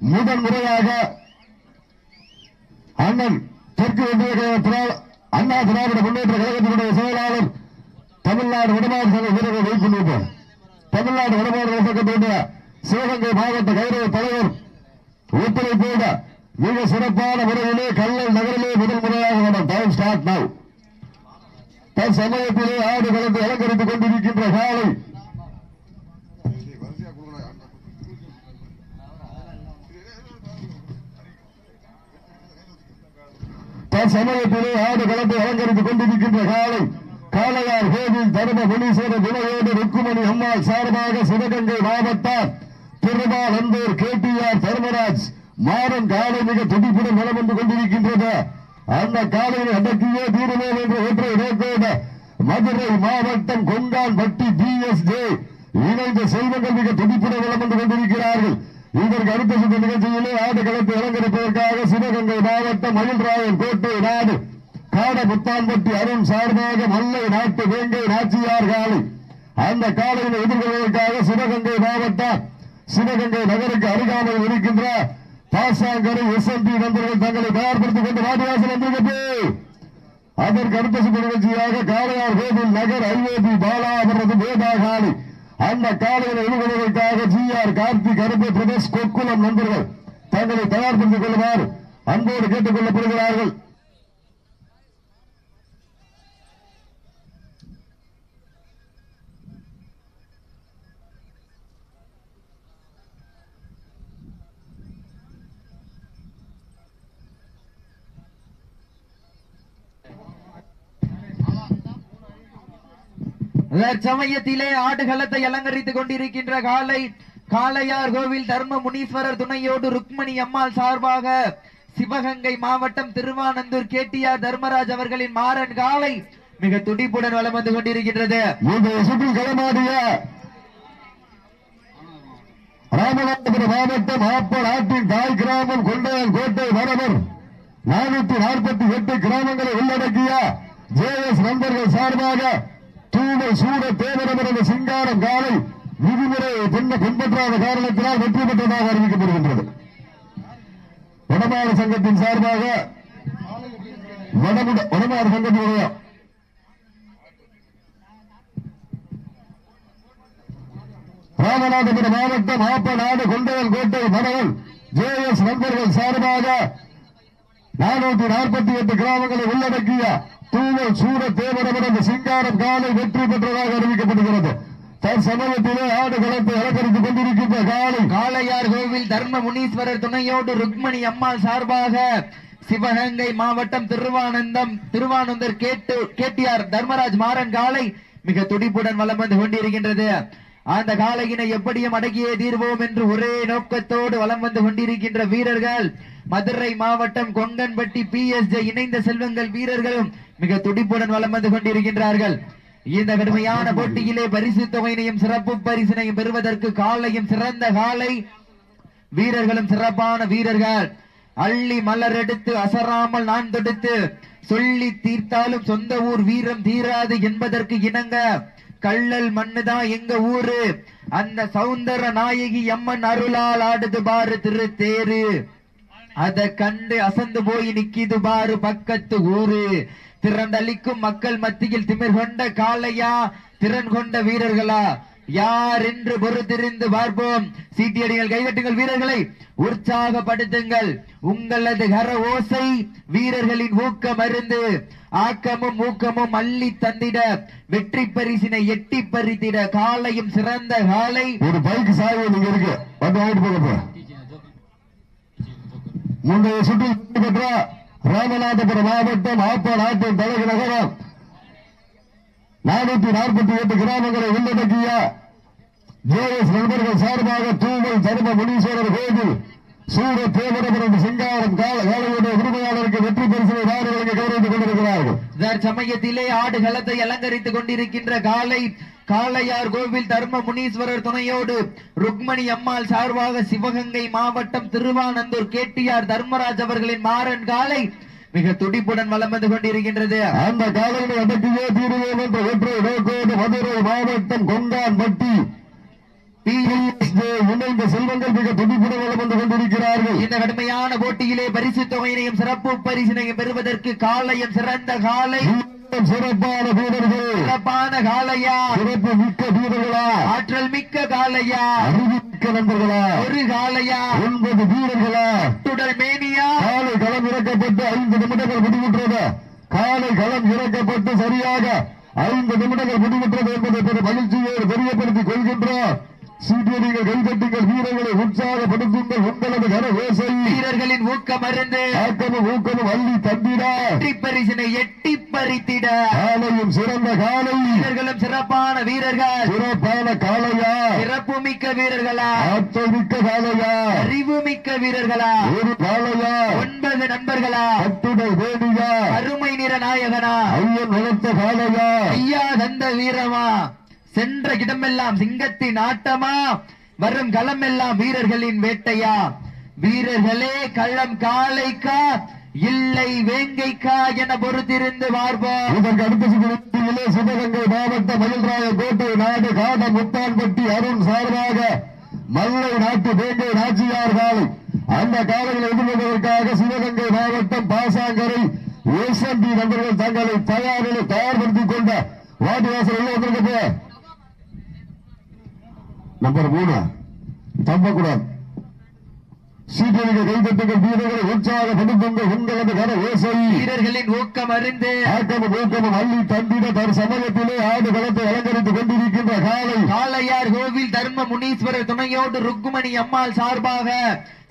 முதன் முறையாக அண்ணன் தெற்கு ஒன்றிய கழக அண்ணா திராவிட முன்னேற்ற கழகத்தினுடைய செயலாளர் தமிழ்நாடு வடமாறு சங்க வீரர்கள் வைத்துள்ளோம் தமிழ்நாடு வடமாறு சங்கத்தினுடைய சிவகங்கை மாவட்ட கௌரவ தலைவர் ஒத்துழைப்போட மிக சிறப்பான முறையிலே கல்லல் நகரிலே முதல் முறையாக நடம் டைம் ஸ்டார்ட் நவ் தற்சமயத்திலே ஆடு கலந்து அலங்கரித்துக் கொண்டிருக்கின்ற காலை தற்சமயத்திலே ஆடு கலந்து அலங்கரித்துக் கொண்டிருக்கின்ற காலை காளையார் கோவில் தர்ம முனீஸ்வர துணையோடு ருக்குமணி அம்மாள் சார்பாக சிவகங்கை மாவட்டார் திருமால் அன்பூர் கேடிஆர் தர்மராஜ் மாறன் காலை மிக துடிப்புடன் வளம் வந்து கொண்டிருக்கின்றது. அந்த காலையில் அடக்கியே தீருவோம் என்ற ஒற்றை நோக்கோடு மதுரை மாவட்டம் கொண்டான் பட்டி பி எஸ் ஜே இணைந்த செல்வங்கள் மிக துடிப்புடன் வளம் வந்து கொண்டிருக்கிறார்கள். இதற்கு அடுத்த சுற்று நிகழ்ச்சியிலே ஆடு களத்தை அலங்கரிப்பதற்காக சிவகங்கை மாவட்டம் மயில்ராயன் கோட்டை நாடு. காட அருண் சார்பாக மல்லை நாட்டு வேங்கை நாச்சியார் காலை. அந்த காலையில் எதிர்கொள்வதற்காக சிவகங்கை மாவட்டம் சிவகங்கை நகருக்கு அருகாமல் இருக்கின்ற பாசாங்கரை எஸ்எம்பி நண்பர்கள் தங்களை தயார்படுத்திக் கொண்டு வாடிவாசல் வந்திருக்கிறது. அதற்கு அடுத்த சுற்று நிகழ்ச்சியாக காளையார் கோவில் நகர் ஐஓபி பாலா அவரது வேதா காலை. அந்த காலையில் எதிர்கொள்வதற்காக ஜி ஆர் கார்த்திக் அரும்பு பிரதேஷ் கொக்குளம் நண்பர்கள் தங்களை தயார்படுத்திக் கொள்ளுமாறு அன்போடு கேட்டுக் கொள்ளப்படுகிறார்கள். சமயத்திலே ஆடுகளத்தை அலங்கரித்துக் கொண்டிருக்கின்ற காலை காளையார் கோவில் தர்ம முனீஸ்வரர் துணையோடு ருக்மணி அம்மாள் சார்பாக சிவகங்கை மாவட்டம் திருவானந்தூர் கேடிஆர் தர்மராஜ் அவர்களின் மாறன் காலை மிக துடிப்புடன் வளம் வந்து கொண்டிருக்கின்றது. ராமநாதபுரம் மாவட்டம் ஆப்பர் ஆற்றின் தாய் கிராமம் கொண்டையன் கோட்டை வரவர் நானூத்தி நாற்பத்தி எட்டு கிராமங்களை உள்ளடக்கிய ஜே எஸ் நண்பர்கள் சார்பாக தூணை சூட தேவரவரது சிங்காரம் காலை விதிமுறை பின்ன பின்பற்றாத காரணத்தினால் வெற்றி பெற்றதாக அறிவிக்கப்படுகின்றது. வடமாறு சங்கத்தின் சார்பாக வடமாறு சங்கத்தினுடைய ராமநாதபுரம் மாவட்டம் ஆப்பநாடு கொண்டவன் கோட்டை மனவன் ஜே எஸ் நண்பர்கள் சார்பாக நானூத்தி நாற்பத்தி எட்டு கிராமங்களை உள்ளடக்கிய தூவல் சூர தேவரவரது சிங்காரம் காலை வெற்றி பெற்றதாக அறிவிக்கப்படுகிறது. தற்சமயத்திலே ஆடு களத்தை அலங்கரித்துக் கொண்டிருக்கின்ற காலை காளையார் கோவில் தர்ம முனீஸ்வரர் துணையோடு ருக்மணி அம்மாள் சார்பாக சிவகங்கை மாவட்டம் திருவானந்தம் திருவானந்தர் கேட்டு கேட்டியார் தர்மராஜ் மாறன் காலை மிக துடிப்புடன் வலம் வந்து கொண்டிருக்கின்றது. அந்த காளையினை எப்படியும் அடக்கியே தீர்வோம் என்று ஒரே நோக்கத்தோடு வலம் வந்து கொண்டிருக்கின்ற வீரர்கள் மதுரை மாவட்டம் கொங்கன்பட்டி பி எஸ் இணைந்த செல்வங்கள் வீரர்களும் மிக துடிப்புடன் வலம் வந்து கொண்டிருக்கின்றார்கள். இந்த கடுமையான போட்டியிலே பரிசு தொகையினையும் சிறப்பு பரிசினையும் பெறுவதற்கு காலையும் சிறந்த காலை வீரர்களும் சிறப்பான வீரர்கள். அள்ளி மலர் எடுத்து அசராமல் நான் தொடுத்து சொல்லி தீர்த்தாலும் சொந்த ஊர் வீரம் தீராது என்பதற்கு இணங்க கள்ளல் மண்ணுதான் எங்க ஊரு? அந்த சௌந்தர நாயகி அம்மன் அருளால் ஆடுது பாரு திரு தேரு அதை கண்டு அசந்து போய் நிக்கிது பாரு பக்கத்து ஊரு. திறந்தளிக்கும் மக்கள் மத்தியில் திமிர் கொண்ட காளையா? திறன் கொண்ட வீரர்களா? யார் என்று பொறுத்திருந்து பார்ப்போம். சீட்டியடிகள் கைதட்டுங்கள் வீரர்களை. உற்சாகப்படுத்துங்கள். உங்களது கர ஓசை வீரர்களின் ஊக்கம் அருந்து ஆக்கமும் ஊக்கமும் அள்ளி தந்திட வெற்றி பரிசினை எட்டி பறித்திட காலையும் சிறந்த காலை ஒரு பைக் சாய்வு இருக்கு. முந்தைய சுற்றில் பெற்ற ராமநாதபுரம் மாவட்டம் ஆப்பா நாட்டின் தலைவர் நகரம். நானூத்தி நாற்பத்தி எட்டு கிராமங்களை உள்ளடக்கிய ஜேஎஸ் நண்பர்கள் சார்பாக தூமல் தர்ம முனீஸ்வரர் கோவில் சூர தேவரபுரம் சிங்காரம் கால காலையுடைய உரிமையாளருக்கு வெற்றி பரிசினை நாடுகளுக்கு கௌரவித்துக் கொண்டிருக்கிறார்கள். சமயத்திலே ஆடுகளத்தை அலங்கரித்துக் கொண்டிருக்கின்ற காலை காளையார் கோவில் தர்ம முனீஸ்வரர் துணையோடு ருக்மணி அம்மாள் சார்பாக சிவகங்கை மாவட்டம் திருவானந்தூர் கேட்டியார் தர்மராஜ் அவர்களின் மாறன் காலை மிக துடிப்புடன் வந்து கொண்டிருக்கின்றது. அந்த காலையில் அடக்கியே தீருவோம் என்ற ஒற்றை நோக்கோடு மதுரை மாவட்டம் கொண்டான்பட்டி. PSG இணைந்த செல்வங்கள் மிக துடிப்புடன் வலம் வந்து கொண்டிருக்கிறார்கள். இந்த கடுமையான போட்டியிலே பரிசு தொகையினையும் சிறப்பு பரிசினையும் பெறுவதற்கு காலையும் சிறந்த காலை. சிறப்பான வீரர்கள் சிறப்பான காலையா சிறப்பு மிக்க வீரர்களா ஆற்றல் மிக்க காலையா அறிவிக்க நண்பர்களா. ஒரு காலையா ஒன்பது வீரர்களா. துடல் மேனியா. காலை களம் இறக்கப்பட்டு ஐந்து நிமிடங்கள் முடிவுற்றது. காலை களம் இறக்கப்பட்டு சரியாக ஐந்து நிமிடங்கள் முடிவுற்றது என்பதை பெரும் மகிழ்ச்சியோடு தெரியப்படுத்திக் கொள்கின்றோம். சீட்டியடிகள் கைதட்டுங்கள் வீரர்களை உற்சாகப்படுத்துங்கள் உங்களது வீரர்களின் ஊக்கம் அருந்து ஆக்கமும் ஊக்கமும் அள்ளி தந்திட. வெற்றி பரிசினை எட்டி பறித்திட. காலையும் சிறந்த காலை. வீரர்களும் சிறப்பான வீரர்கள். சிறப்பான காலையா? சிறப்பு மிக்க வீரர்களா? ஆற்றல் மிக்க காலையா? அறிவு மிக்க வீரர்களா? ஒரு காலையா? ஒன்பது நண்பர்களா? கட்டுடல் வேடியா அருமை நிற நாயகனா? ஐயன் வளர்த்த காலையா? ஐயா தந்த வீரமா? சென்ற இடமெல்லாம் சிங்கத்தின் ஆட்டமா? வரும் களமெல்லாம் வீரர்களின் வேட்டையா? வீரர்களே களம் காலைக்கா இல்லை வேங்கைக்கா என பொறுத்திருந்து பார்ப்போம். இதற்கு அடுத்த சிவகங்கை மாவட்ட மயில்ராய கோட்டை நாடு காட முத்தான்பட்டி அருண் சார்பாக மல்லை நாட்டு வேங்கை நாச்சியார் காலை அந்த காலையில் எதிர்கொள்வதற்காக சிவகங்கை மாவட்டம் பாசாங்கரை எஸ்எம்பி நண்பர்கள் தங்களை தயாரில் தயார்படுத்திக் கொண்ட வாடிவாசல் உள்ள வந்திருக்கப்ப. நம்பர் மூணு. தம்பக்கூடாது சீட்டடிக்க கைதட்டுங்கள் வீரர்களை உற்சாகப்படுத்துங்கள் உங்களது கர ஓசை. வீரர்களின் ஊக்கம் அறிந்து. ஆக்கமும் ஊக்கமும் அள்ளி தந்திட தன் சமயத்திலே ஆடு களத்தை அலங்கரித்துக் கொண்டிருக்கின்ற காலை. காளையார் கோவில் தர்ம முனீஸ்வரர் துணையோடு ருக்குமணி அம்மாள் சார்பாக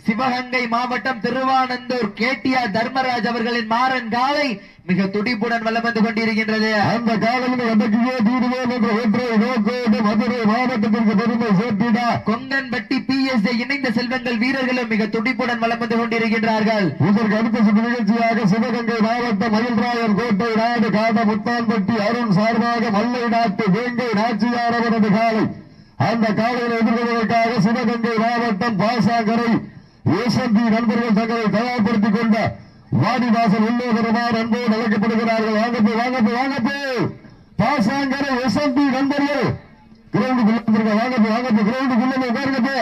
சிவகங்கை மாவட்டம் திருவானந்தூர் கேடிஆர் தர்மராஜ் அவர்களின் மாறன் காலை மிக துடிப்புடன் வலம் வந்து கொண்டிருக்கின்றது. அந்த காலையில் எதற்கையே தீடுவோம் என்ற ஒற்றை நோக்கோடு மதுரை மாவட்டத்திற்கு பெருமை சேர்த்திட. கொங்கன்பட்டி பி எஸ் இணைந்த செல்வங்கள் வீரர்களும் மிக துடிப்புடன் வலம் வந்து கொண்டிருக்கின்றார்கள். இதற்கு அடுத்த நிகழ்ச்சியாக சிவகங்கை மாவட்டம் மயில்ராயன் கோட்டை நாடு காட முத்தான்பட்டி அருண் சார்பாக மல்லை நாட்டு வேங்கை நாச்சியார் அவரது காலை. அந்த காலையில் எதிர்கொள்வதற்காக சிவகங்கை மாவட்டம் பாசாங்கரை ஏசம்பி நண்பர்கள் தங்களை தயார்படுத்திக் கொண்ட வாடிவாசல் உள்ளே வருமாறு அன்போடு அழைக்கப்படுகிறார்கள் வாங்கப்போ வாங்கப்போ வாங்கப்போ. பாசாங்கரை எஸ்எம்பி நண்பர்கள். கிரவுண்டுக்குள்ள வாங்கப்போ வாங்கப்போ கிரவுண்டுக்குள்ள உட்காருங்கப்போ.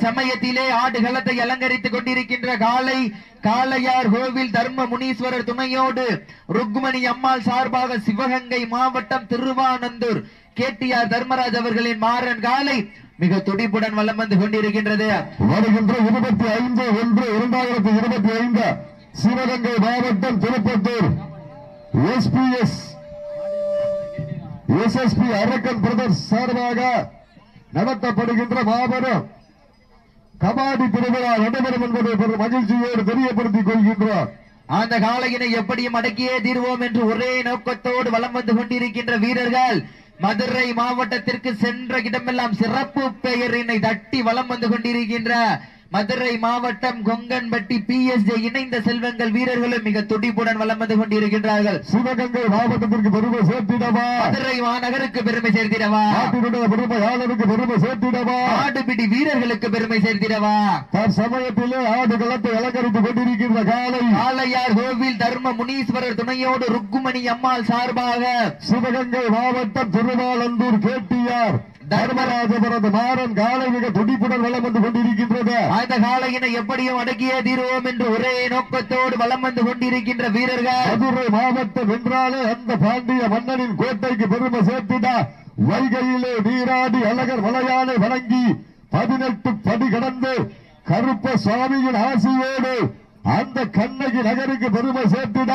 சமயத்திலே ஆடுகளத்தை அலங்கரித்துக் கொண்டிருக்கின்ற காலை காளையார் கோவில் தர்ம முனீஸ்வரர் துணையோடு ருக்மணி அம்மாள் சார்பாக சிவகங்கை மாவட்டம் திருவானந்தூர் கேடிஆர் தர்மராஜ் அவர்களின் மாறன் காலை மிக துடிப்புடன் வலம் வந்து கொண்டிருக்கின்றது. வருகின்ற இருபத்தி ஐந்து ஒன்று இரண்டாயிரத்தி இருபத்தி ஐந்து சிவகங்கை மாவட்டம் திருப்பத்தூர். எஸ்பிஎஸ் எஸ்எஸ்பி அரக்கன் பிரதர்ஸ் சார்பாக நடத்தப்படுகின்ற மாபெரும் கபாடி திருவிழா நடைபெறும் என்பதை மகிழ்ச்சியோடு தெரியப்படுத்திக் கொள்கின்றோம். அந்த காளையினை எப்படியும் அடக்கியே தீர்வோம் என்று ஒரே நோக்கத்தோடு வலம் வந்து கொண்டிருக்கின்ற வீரர்கள் மதுரை மாவட்டத்திற்கு சென்ற இடமெல்லாம் சிறப்பு பெயரினை தட்டி வலம் வந்து கொண்டிருக்கின்ற மதுரை மாவட்டம் கொங்கன்பட்டி பி எஸ் இணைந்த செல்வங்கள் வீரர்களும் மிக துடிப்புடன் வலம் வந்து கொண்டிருக்கின்றார்கள். சிவகங்கை மாவட்டத்திற்கு பெருமை சேர்த்திடவா? மதுரை மாநகருக்கு பெருமை சேர்த்திடவா? பெருமையாளருக்கு பெருமை சேர்த்திடவா? ஆடுபிடி வீரர்களுக்கு பெருமை சேர்த்திடவா? தற்சமயத்திலே ஆடு களத்தை அலங்கரித்துக் கொண்டிருக்கின்ற காலை. ஆலையார் கோவில் தர்ம முனீஸ்வரர் துணையோடு ருக்குமணி அம்மாள் சார்பாக சிவகங்கை மாவட்டம் திருவாலந்தூர் கேட்டியார். தர்மராஜபுரது மாறன் காலை மிக துடிப்புடன் வலம் வந்து கொண்டிருக்கின்றது. அந்த காளையினை எப்படியும் அடக்கியே தீருவோம் என்று ஒரே நோக்கத்தோடு வலம் வந்து கொண்டிருக்கின்ற வீரர்கள். மதுரை மாவட்டம் என்றாலே அந்த பாண்டிய மன்னனின் கோட்டைக்கு பெருமை சேர்த்திட வைகையிலே நீராடி அழகர் மலையானை வணங்கி பதினெட்டு படி கடந்து கருப்ப சுவாமியின் ஆசியோடு அந்த கண்ணகி நகருக்கு பெருமை சேர்த்திட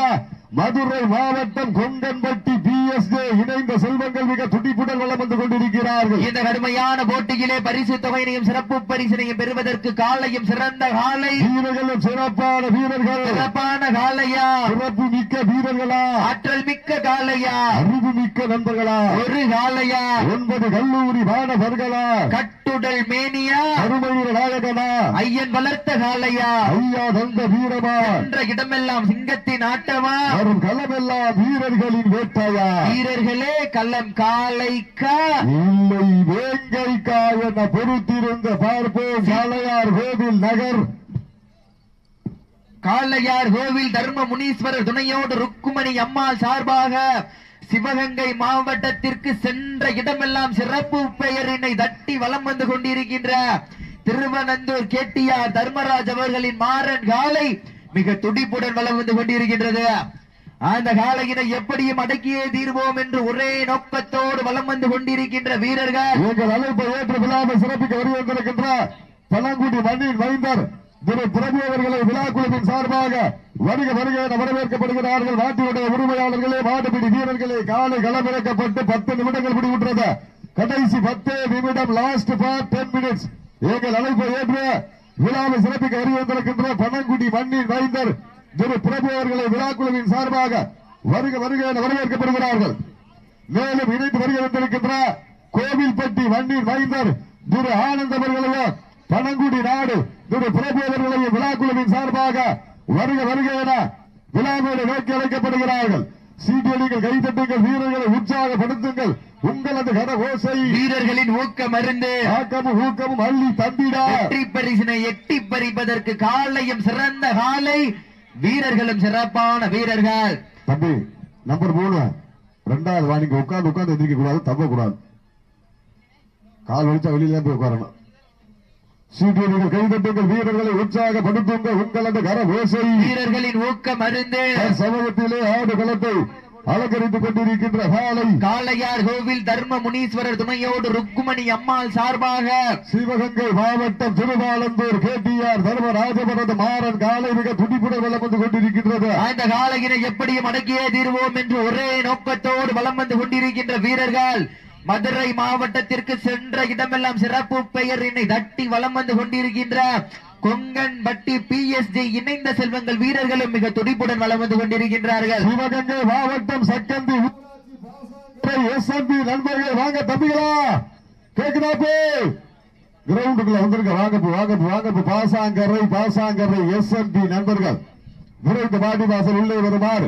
மதுரை மாவட்டம் கொங்கன்பட்டி பி எஸ் இணைந்த செல்வங்கள் மிக துடிப்புடன் வலம் வந்து கொண்டிருக்கிறார்கள். இந்த கடுமையான போட்டியிலே பரிசு தொகையினையும் சிறப்பு பரிசினையும் பெறுவதற்கு காலையும் சிறந்த காலை. வீரர்களும் சிறப்பான வீரர்கள். சிறப்பான காளையா சிறப்பு மிக்க வீரர்களா? ஆற்றல் மிக்க காளையா அறிவு மிக்க நண்பர்களா? ஒரு காளையா ஒன்பது கல்லூரி மாணவர்களா? கட்டுடல் மேனியா? அருமையுற நாயகனா? ஐயன் வளர்த்த காளையா ஐயா தந்த வீரமா? என்ற இடமெல்லாம் சிங்கத்தின் ஆட்டமா? வரும் களமெல்லாம் வீரர்களின் வேட்டையா? வீரர்களே கள்ளம் காளைக்கா இல்லை வேங்கைக்கா என பொறுத்திருந்த பார்ப்போம் சாலையார் கோவில் நகர். காளையார் கோவில் தர்ம முனீஸ்வரர் துணையோடு ருக்குமணி அம்மாள் சார்பாக சிவகங்கை மாவட்டத்திற்கு சென்ற இடமெல்லாம் சிறப்பு பெயரினை தட்டி வலம் வந்து கொண்டிருக்கின்ற திருவனந்தூர் கேட்டியார் தர்மராஜ் அவர்களின் மாறன் காலை மிக துடிப்புடன் வலம் வந்து கொண்டிருக்கின்றது. அந்த காலையினை எப்படியும் அடக்கியே தீர்வோம் என்று ஒரே நோக்கத்தோடு வலம் வந்து கொண்டிருக்கின்ற வீரர்கள். எங்கள் அழைப்பை ஏற்று விழாவை சிறப்பிக்க வருகின்றிருக்கின்ற பழங்குடி மண்ணின் மைந்தர் திரு பிரபு அவர்களை விழா குழுவின் சார்பாக வருக வருக என வரவேற்கப்படுகிறார்கள். நாட்டினுடைய உரிமையாளர்களே மாடுபிடி வீரர்களே காலை களமிறக்கப்பட்டு பத்து நிமிடங்கள் முடிவுற்றது. கடைசி பத்து நிமிடம் லாஸ்ட் ஃபார் டென் மினிட்ஸ் எங்கள் அழைப்பை ஏற்று விழாவை சிறப்பிக்க வருகின்றிருக்கின்ற பழங்குடி மண்ணின் மைந்தர் திரு பிரபு அவர்களை விழா குழுவின் சார்பாக வருக வருக என வரவேற்கப்படுகிறார்கள். மேலும் இணைந்து வருகின்ற கோவில்பட்டி வண்டின் மைந்தர் திரு ஆனந்த் அவர்களையும் பனங்குடி நாடு திரு பிரபு அவர்களையும் விழாக்குழுவின் சார்பாக வருக வருக என விழாவோடு நோக்கி அழைக்கப்படுகிறார்கள். சீட்டியடிகள் கைதட்டுங்கள் வீரர்களை உற்சாகப்படுத்துங்கள். உங்களது கர ஓசை. வீரர்களின் ஊக்கம் அருந்து. ஆக்கமும் ஊக்கமும் அள்ளி தந்திட. வெற்றி பரிசினை எட்டி பறிப்பதற்கு காலையும் சிறந்த காலை வீரர்களும் சிறப்பான வீரர்கள். தம்பி நம்பர் மூணு. ரெண்டாவது வாணிங்க உட்கார்ந்து உட்கார்ந்து எந்திரிக்க கூடாது தப்ப கூடாது கால் வலிச்சா வெளியில போய் உட்காரணும். சீட்டியடிகள் கைதட்டுங்கள் வீரர்களை உற்சாகப்படுத்துங்கள் உங்களது கர ஓசை வீரர்களின் ஊக்கம் அருந்து சமூகத்திலே ஆடு களத்தை அலங்கரித்துக் கொண்டிருக்கின்ற காலை காளையார் கோவில் தர்ம முனீஸ்வரர் துணையோடு ருக்குமணி அம்மாள் சார்பாக சிவகங்கை மாவட்டம் திருவாலந்தூர் கேடிஆர் தர்மராஜபரது மாறன் காலை மிக துடிப்புடன் வலம் வந்து கொண்டிருக்கின்றது. அந்த காளையினை எப்படியும் அடக்கியே தீர்வோம் என்று ஒரே நோக்கத்தோடு வலம் வந்து கொண்டிருக்கின்ற வீரர்கள் மதுரை மாவட்டத்திற்கு சென்ற இடமெல்லாம் சிறப்பு பெயரினை தட்டி வலம் வந்து கொண்டிருக்கின்ற கொங்கன் பட்டி பி எஸ் ஜி இணைந்த செல்வங்கள் வீரர்களும் மிக துடிப்புடன் வளம் வந்து கொண்டிருக்கின்றார்கள். சிவகங்கை மாவட்டம் சக்கந்தி பி நண்பர்கள் வாங்க தம்பிகளா. கேட்குதா போ கிரவுண்டுக்குள்ள வந்திருக்க வாங்கப்பு வாங்கப்பு வாங்கப்பு போ வாங்க போ பாசாங்கரை பாசாங்கரை நண்பர்கள். விரைந்து பாட்டி வாசல் உள்ளே வருமாறு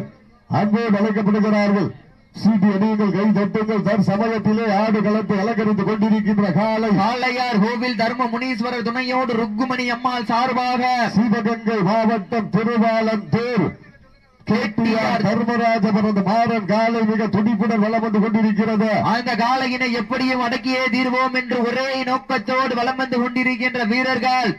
அன்போடு அழைக்கப்படுகிறார்கள். சீட்டி அடியுங்கள் கை தட்டுங்கள். தன் சமயத்திலே ஆடு களத்தை அலங்கரித்துக் கொண்டிருக்கின்ற காலை. காளையார் கோவில் தர்ம முனீஸ்வரர் துணையோடு ருக்குமணி அம்மாள் சார்பாக சிவகங்கை மாவட்டம் திருவாலந்தூர். கேடிஆர் தர்மராஜபுரம் மாறன் காலை மிக துடிப்புடன் வலம் வந்து கொண்டிருக்கிறது. அந்த காளையினை எப்படியும் அடக்கியே தீர்வோம் என்று ஒரே நோக்கத்தோடு வலம் வந்து கொண்டிருக்கின்ற வீரர்கள்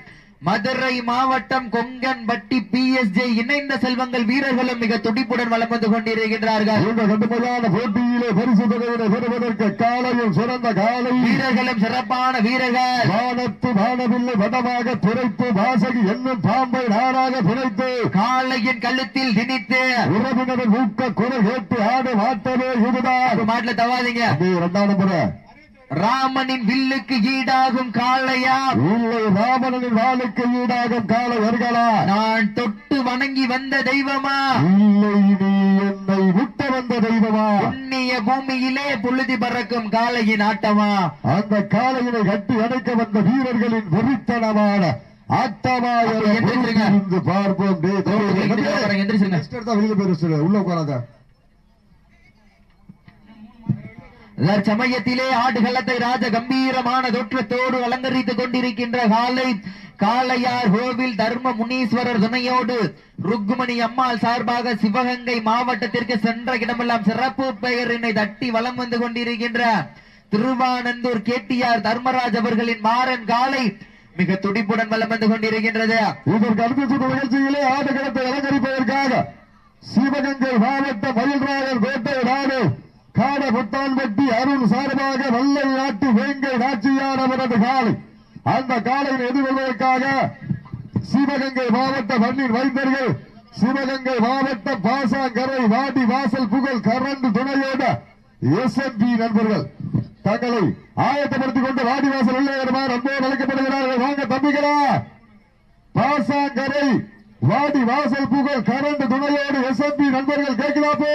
மதுரை மாவட்டம் கொங்கன் பட்டி பி எஸ் ஜே இணைந்த செல்வங்கள் வீரர்களும் மிக துடிப்புடன் வலம் வந்து கொண்டிருக்கின்றார்கள். இந்த கடுமையான போட்டியிலே பரிசு தொகையினை பெறுவதற்கு காலையும் சிறந்த காலை. வீரர்களும் சிறப்பான வீரர்கள். வானத்து வானவில்லை வடமாக துரைத்து வாசகி என்னும் பாம்பை நாராக பிணைத்து காளையின் கழுத்தில் திணித்து உறவினரின் ஊக்க குரல் கேட்டு ஆடு மாட்டவே இதுதான். மாட்டுல தவாதீங்க. இரண்டாம் முறை. ராமனின் வில்லுக்கு ஈடாகும் காளையா? இல்லை ராமனின் வாளுக்கு ஈடாகும் காலை வருகளா? நான் தொட்டு வணங்கி வந்த தெய்வமா? இல்லை நீ என்னை விட்ட வந்த தெய்வமா? புண்ணிய பூமியிலே புழுதி பறக்கும் காளையின் ஆட்டமா? அந்த காலையினை கட்டி அடைக்க வந்த வீரர்களின் வெறித்தனமான. இருந்து பார்ப்போம். டேய், தம்பி, சமயத்திலே ஆடுகளத்தை ராஜ கம்பீரமான தோற்றத்தோடு அலங்கரித்துக் கொண்டிருக்கின்ற காலை காளையார் கோவில் தர்ம முனீஸ்வரர் துணையோடு ருக்குமணி அம்மாள் சார்பாக சிவகங்கை மாவட்டத்திற்கு சென்ற இடமெல்லாம் சிறப்பு பெயரினை தட்டி வலம் வந்து கொண்டிருக்கின்ற திருவானந்தூர் கேட்டியார் தர்மராஜ் அவர்களின் மாறன் காலை மிக துடிப்புடன் வலம் வந்து கொண்டிருக்கின்றது. இதற்கு அடுத்த நிகழ்ச்சியிலே ஆடுகளத்தை அலங்கரிப்பதற்காக சிவகங்கை மாவட்ட மயில்ராயர் கோட்டை நாடு காட புத்தான்பட்டி அருண் சார்பாக வல்லை நாட்டு வேங்கை நாச்சியார் காலை. அந்த காலையில் எதிர்கொள்வதற்காக சிவகங்கை மாவட்ட மண்ணின் வைத்தர்கள் சிவகங்கை மாவட்ட பாசாங்கரை வாடி வாசல் புகழ் கரண்டு துணையோட எஸ்எம்பி நண்பர்கள் தங்களை ஆயத்தப்படுத்திக் கொண்டு வாடி வாசல் உள்ளவர் அன்போடு அழைக்கப்படுகிறார்கள். வாங்க தம்பிகளா பாசாங்கரை வாடி வாசல் புகழ் கரண்டு துணையோடு எஸ் எம்பி நண்பர்கள் கேட்கிறாப்போ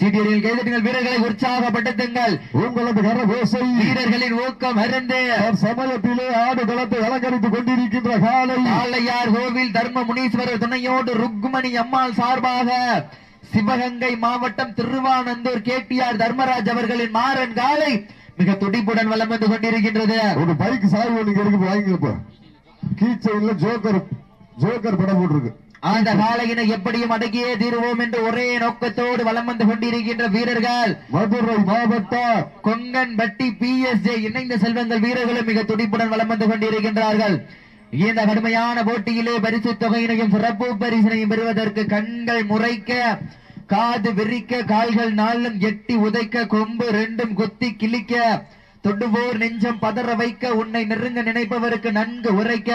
சீட்டியடியில் கைதட்டுங்கள் வீரர்களை உற்சாகப்படுத்துங்கள். உங்களது கர ஓசை வீரர்களின் ஊக்கம் அருந்து சமயத்திலே ஆடு களத்தை அலங்கரித்துக் கொண்டிருக்கின்ற காலை ஆலையார் கோவில் தர்ம முனீஸ்வரர் துணையோடு ருக்குமணி அம்மாள் சார்பாக சிவகங்கை மாவட்டம் திருவானந்தூர் கேடிஆர் தர்மராஜ் அவர்களின் மாறன் காலை மிக துடிப்புடன் வலம் வந்து கொண்டிருக்கின்றது. ஒரு பைக் சாய் ஒண்ணு இங்க இருக்கு வாங்கிக்கப்ப கீச்சைன்ல ஜோக்கர் ஜோக்கர் படம் போட்டிருக்கு. அந்த காலையினை எப்படியும் அடக்கியே தீருவோம் என்று ஒரே நோக்கத்தோடு வலம் வந்து கொண்டிருக்கின்ற வீரர்கள். மதுரை மாவட்டம் கொங்கன் பட்டி பி எஸ் இணைந்த செல்வங்கள் வீரர்களும் மிக துடிப்புடன் வலம் வந்து கொண்டிருக்கின்றார்கள். இந்த கடுமையான போட்டியிலே பரிசு தொகையினையும் சிறப்பு பரிசினையும் பெறுவதற்கு கண்கள் முறைக்க காது விரிக்க கால்கள் நாளும் எட்டி உதைக்க கொம்பு ரெண்டும் கொத்தி கிழிக்க தொடுவோர் நெஞ்சம் பதற வைக்க உன்னை நெருங்க நினைப்பவருக்கு நன்கு உரைக்க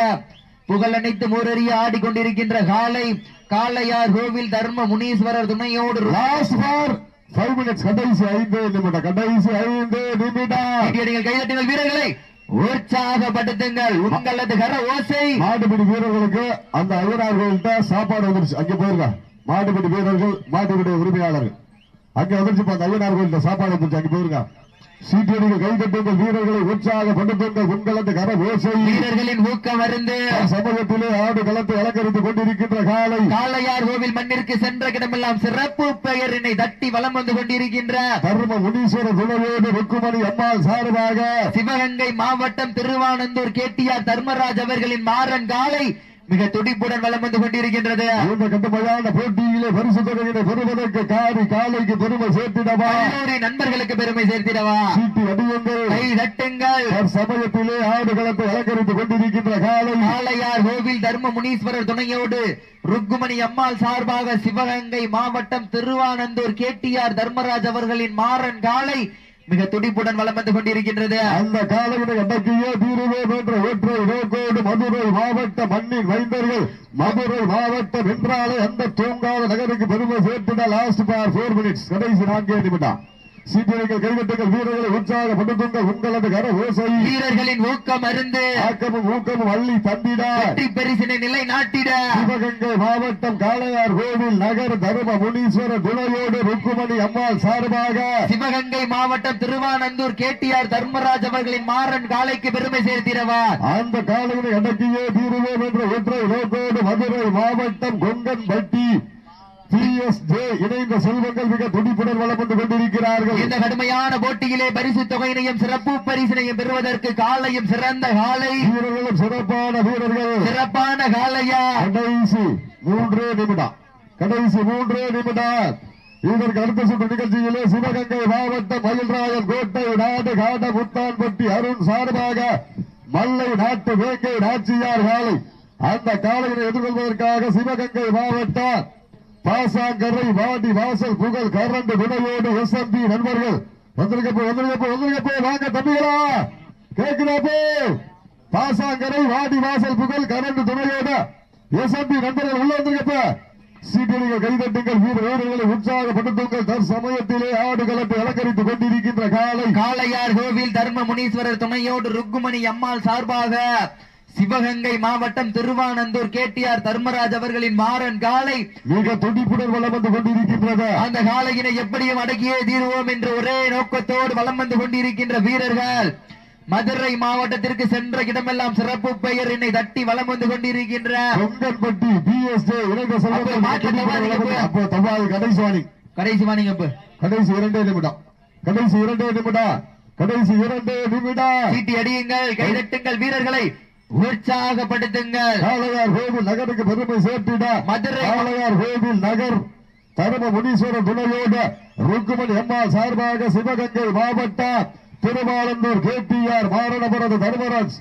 புகழனைத்து மூரறிய ஆடிக்கொண்டிருக்கின்ற காலை காளையார் கோவில் தர்ம முனீஸ்வரர் துணையோடு கடைசி ஐந்து நிமிடம் கடைசி ஐந்து நிமிடம். கைதட்டுங்கள் வீரர்களை. உற்சாகப்படுத்துங்கள். உங்களது கர ஓசை. மாடுபிடி வீரர்களுக்கு அந்த ஐயனார் கோயில்கிட்ட சாப்பாடு வந்துருச்சு. அங்க போயிருங்க. மாடுபிடி வீரர்கள் மாடுபிடி உரிமையாளர்கள். அங்க வந்துருச்சு. அந்த ஐயனார் சாப்பாடு வந்துருச்சு. அங்க போயிருங்க. சீட்டியடிகள் கைதட்டுங்கள் வீரர்களை உற்சாகப்படுத்துங்கள் உங்களது கர ஓசை வீரர்களின் ஊக்கம் அருந்து சமூகத்திலே ஆடு களத்தை அலங்கரித்துக் கொண்டிருக்கின்ற காலை காளையார் கோவில் மண்ணிற்கு சென்ற இடமெல்லாம் சிறப்பு பெயரினை தட்டி வலம் வந்து கொண்டிருக்கின்ற தர்ம முனீஸ்வர துணையோடு ருக்குமணி அம்மாள் சார்பாக சிவகங்கை மாவட்டம் திருவானந்தூர் கேடிஆர் தர்மராஜ் அவர்களின் மாறன் காலை மிக துடிப்புடன் வலம் வந்து கொண்டிருக்கின்றது. இந்த கட்டுமையான போட்டியிலே பரிசு தொகையினை பெறுவதற்கு காரி காலைக்கு பெருமை சேர்த்திடவா? நண்பர்களுக்கு பெருமை சேர்த்திடவா? சீட்டி அடியுங்கள். கை தட்டுங்கள். சமயத்திலே ஆடு களத்தை அலங்கரித்துக் கொண்டிருக்கின்ற காலை. காளையார் கோவில் தர்ம முனீஸ்வரர் துணையோடு ருக்குமணி அம்மாள் சார்பாக சிவகங்கை மாவட்டம் திருவானந்தூர் கேடிஆர் தர்மராஜ் அவர்களின் மாறன் காலை மிக துடிப்புடன் வலம் வந்து கொண்டிருக்கின்றது. அந்த காலையினை அடக்கியே தீருவோம் என்ற ஒற்றை நோக்கோடு மதுரை மாவட்ட மண்ணின் வைந்தர்கள் மதுரை மாவட்டம் என்றாலே அந்த தூங்காத நகருக்கு பெருமை சேர்த்துட லாஸ்ட் பார் போர் மினிட்ஸ் கடைசி நான்கே நிமிடம். சீட்டியடிகள் கைவிட்டுங்கள் வீரர்களை உற்சாகப்படுத்துங்கள் உங்களது கர ஓசை வீரர்களின் ஊக்கம் அருந்து ஆக்கமும் ஊக்கமும் அள்ளி தந்திட. வெற்றி பரிசினை நிலை நாட்டிட. சிவகங்கை மாவட்டம் காளையார் கோவில் நகர் தர்ம முனீஸ்வரர் துணையோடு ருக்குமணி அம்மாள் சார்பாக. சிவகங்கை மாவட்டம் திருவானந்தூர் கேடிஆர் தர்மராஜ் அவர்களின் மாறன் காலைக்கு பெருமை சேர்த்திடவா? அந்த காலையினை அடக்கியே தீருவோம் என்ற ஒற்றை நோக்கோடு மதுரை மாவட்டம் கொங்கன் பட்டி ஜே இணைந்த செல்வங்கள் மிக துடிப்புடன் வளம் வந்து கொண்டிருக்கிறார்கள். இந்த கடுமையான போட்டியிலே பரிசு தொகையினையும் சிறப்பு பரிசினையும் பெறுவதற்கு காலையும் சிறந்த காலை. வீரர்களும் சிறப்பான வீரர்கள். சிறப்பான காலையா? கடைசி மூன்றே நிமிடம். கடைசி மூன்றே நிமிடம். இதற்கு அடுத்த சுற்று நிகழ்ச்சியிலே சிவகங்கை மாவட்டம் மயில்ராயன் கோட்டை நாடு காட முத்தான்பட்டி அருண் சார்பாக மல்லை நாட்டு வேங்கை நாச்சியார் காலை அந்த காலையினை எதிர்கொள்வதற்காக சிவகங்கை மாவட்டம் பாசாங்கரை வாடி வாசல் புகழ் கரண்டு துணையோடு எஸ்எம்பி நண்பர்கள். வந்திருக்கப்போ வந்திருக்கப்போ வந்திருக்கப்போ வாங்க தம்பிகளா. கேட்கிறாப்போ பாசாங்கரை வாடி வாசல் புகழ் கரண்டு துணையோடு எஸ்எம்பி நண்பர்கள் உள்ள வந்திருக்கப்ப. சீட்டியடிகள் கைதட்டுங்கள் வீர வீரர்களை உற்சாகப்படுத்துங்கள். தற்சமயத்திலே ஆடு களத்தை அலங்கரித்துக் கொண்டிருக்கின்ற காலை. காளையார் கோவில் தர்ம முனீஸ்வரர் துணையோடு ருக்குமணி அம்மாள் சார்பாக சிவகங்கை மாவட்டம் திருவானந்தூர் கேடிஆர் தர்மராஜ் அவர்களின் மாறன் காலை. மிக துடிப்புடன் வளம் வந்து கொண்டிருக்கின்றது. அந்த காலையினை எப்படியும் அடக்கியே தீருவோம் என்று ஒரே நோக்கத்தோடு வலம் வந்து கொண்டிருக்கின்ற வீரர்கள். மதுரை மாவட்டத்திற்கு சென்ற இடமெல்லாம் சிறப்பு பெயர் என்னை தட்டி வலம் வந்து கொண்டிருக்கின்ற. கொங்கன்பட்டி பிஎஸ்ஏ இணைந்த அப்போ செல்வங்கள் மாட்டு தபால் இருக்கு. அப்போ. தபால் கடைசி வாணி. கடைசி வாணிங்க இப்ப கடைசி இரண்டே நிமிடம். கடைசி இரண்டே நிமிடம். கடைசி இரண்டே நிமிடம். சீட்டி அடியுங்கள் கைதட்டுங்கள் வீரர்களை. உற்சாகப்படுத்துங்கள். காளையார் கோவில் நகருக்கு பெருமை சேர்த்திட. மதுரை. காளையார் கோவில் நகர் தர்ம முனீஸ்வரர் துணையோடு ருக்குமணி சார்பாக சிவகங்கை மாவட்டம் திருமாலந்தூர் கேடிஆர் மாரணபுரது தர்மராஜ்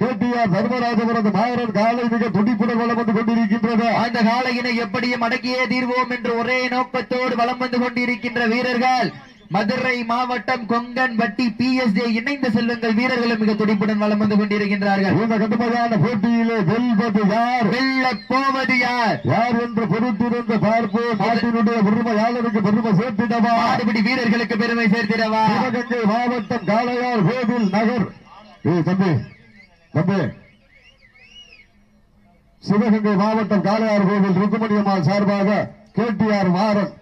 கேடிஆர் தர்மராஜபுரது மாறன் காலை மிக துடிப்புடன் வளம் வந்து கொண்டிருக்கின்றது. அந்த காளையினை எப்படியும் அடக்கியே தீர்வோம் என்று ஒரே நோக்கத்தோடு வலம் வந்து கொண்டிருக்கின்ற வீரர்கள். மதுரை மாவட்டம் கொங்கன் வட்டி பி எஸ் இணைந்த செல்வங்கள் வீரர்களும் மிக துடிப்புடன் வலம் வந்து கொண்டிருக்கின்றார்கள். இந்த கடுமையான போட்டியிலே வெல்வது யார்? வெல்ல போவது யார்? யார் என்று பொறுத்திருந்து பார்ப்போம். நாட்டினுடைய பெருமையாளருக்கு பெருமை சேர்த்திடவா? மாடுபிடி வீரர்களுக்கு பெருமை சேர்த்திடவா? சிவகங்கை மாவட்டம் காளையார் கோவில் நகர். ஏய் தம்பி தம்பி. சிவகங்கை மாவட்டம் காளையார் கோவில் ருக்குமணி அம்மாள் சார்பாக கேடிஆர் மாறன்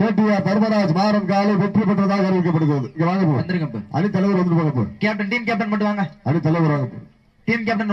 கேடிஆர் தர்மராஜ் மாறன் காலை வெற்றி பெற்றதாக அறிவிக்கப்படுகிறது. இங்க வாங்க. அணி தலைவர் வந்து போங்க போ. கேப்டன் டீம் கேப்டன் மட்டும் வாங்க. அணி தலைவர் வாங்க போ. Team captain